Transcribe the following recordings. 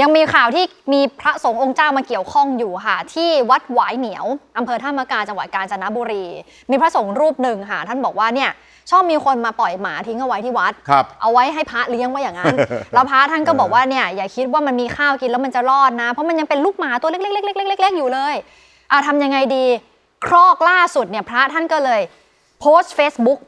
ยังมีข่าวที่มีพระสงฆ์องค์เจ้ามาเกี่ยวข้องอยู่ค่ะ ที่วัดหวายเหนียวอำเภอท่ามะกาจังหวัดกาญจนบุรี มีพระสงฆ์รูปหนึ่งค่ะ ท่านบอกว่าเนี่ยชอบมีคนมาปล่อยหมาทิ้งเอาไว้ที่วัด ครับเอาไว้ให้พระเลี้ยงไว้อย่างนั้น แล้วพระท่านก็บอกว่าเนี่ยอย่าคิดว่ามันมีข้าวกินแล้วมันจะรอดนะ เพราะมันยังเป็นลูกหมาตัวเล็กๆๆๆๆๆอยู่เลยอะทำยังไงดี ครอกล่าสุดเนี่ยพระท่านก็เลย โพสต์ Facebook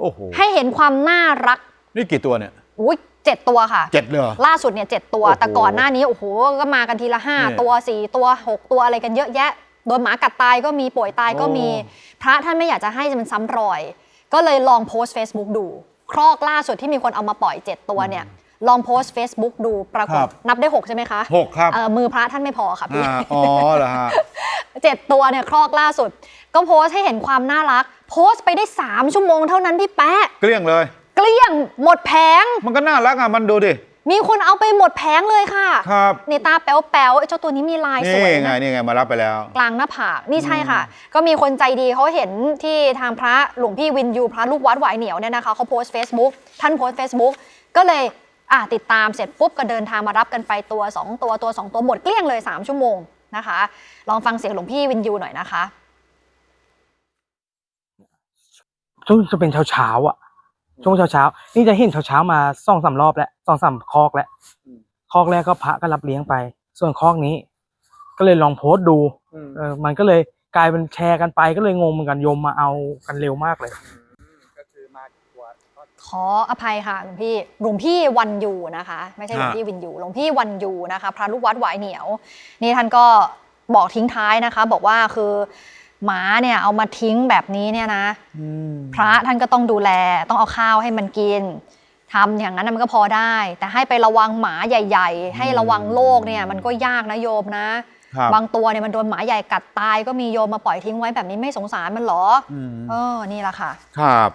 โอ้โหให้เห็นความน่ารักนี่กี่ตัวเนี่ย อุ้ยเจ็ดตัวค่ะ เจ็ดเลยเหรอ ล่าสุดเนี่ยเจ็ดตัว โอ้โห แต่ก่อนหน้านี้โอ้โหก็มากันทีละห้าเนี่ย ตัวสี่ตัวหกตัวอะไรกันเยอะแยะ โดนหมากัดตายก็มีป่วยตายก็มีโอ้พระท่านไม่อยากจะให้มันซ้ำรอย ก็เลยลองโพสต์ Facebook ดู ครอกล่าสุดที่มีคนเอามาปล่อย 7 ตัวเนี่ย ลองโพสต์ Facebook ดูปรากฏนับได้ 6 ใช่ไหมคะหกครับ เออมือพระท่านไม่พอค่ะพี่ อ่าอ๋อเหรอฮะ เจ็ดตัวเนี่ยครอกล่าสุด ก็โพสต์ให้เห็นความน่ารัก โพสต์ไปได้ 3 ชั่วโมงเท่านั้นพี่แป๊ะ เกลี้ยงเลย เกลี้ยงหมดแผง มันก็น่ารักอะมันดูดิ มีคนเอาไปหมดแผงเลยค่ะครับ นี่ตาแป๋วๆไอ้เจ้าตัวนี้มีลายสนี่วยไงนะนี่ไงมารับไปแล้ว กลางหน้าผากนี่ใช่ค่ะ ก็มีคนใจดีเขาเห็นที่ทางพระหลวงพี่วินยูพระลูกวัดหวายเหนียวเนี่ยนะคะเขาโพสต์ Facebook ท่านโพสต์ Facebook ก็เลยอะติดตามเสร็จปุ๊บก็เดินทางมารับกันไปตัว 2 ตัวตัว 2 ตัวหมดเกลี้ยงเลย 3 ชั่วโมงนะคะ ลองฟังเสียงหลวงพี่วินยูหน่อยนะคะช่วงจะเป็นเช้าเช้าๆอะ ช่วงเช้าเช้าๆนี่จะเห็นเช้าเช้าๆมาสองสามรอบแล้วสองสามคอกแล้วคอกแรกก็พระก็รับเลี้ยงไป ส่วนคอกนี้ ก็เลยลองโพสต์ดูเออมันก็เลยกลายเป็นแชร์กันไปก็เลยงงเหมือนกันโยมมาเอากันเร็วมากเลยขออภัยค่ะหลวงพี่หลวงพี่วันยูนะคะ ไม่ใช่หลวงพี่วินยูหลวงพี่วันยูนะคะ พระลูกวัดหวายเหนียว นี่ท่านก็บอกทิ้งท้ายนะคะ บอกว่าคือ หมาเนี่ยเอามาทิ้งแบบนี้เนี่ยนะพระท่านก็ต้องดูแล ต้องเอาข้าวให้มันกินทำอย่างนั้นนะมันก็พอได้ แต่ให้ไประวังหมาใหญ่ ๆ ให้ระวังโรคเนี่ยมันก็ยากนะโยมนะครับบางตัวเนี่ยมันโดนหมาใหญ่กัดตายก็มีโยมมาปล่อยทิ้งไว้แบบนี้ไม่สงสารมันเหรออืมเออนี่แหละค่ะ ครับ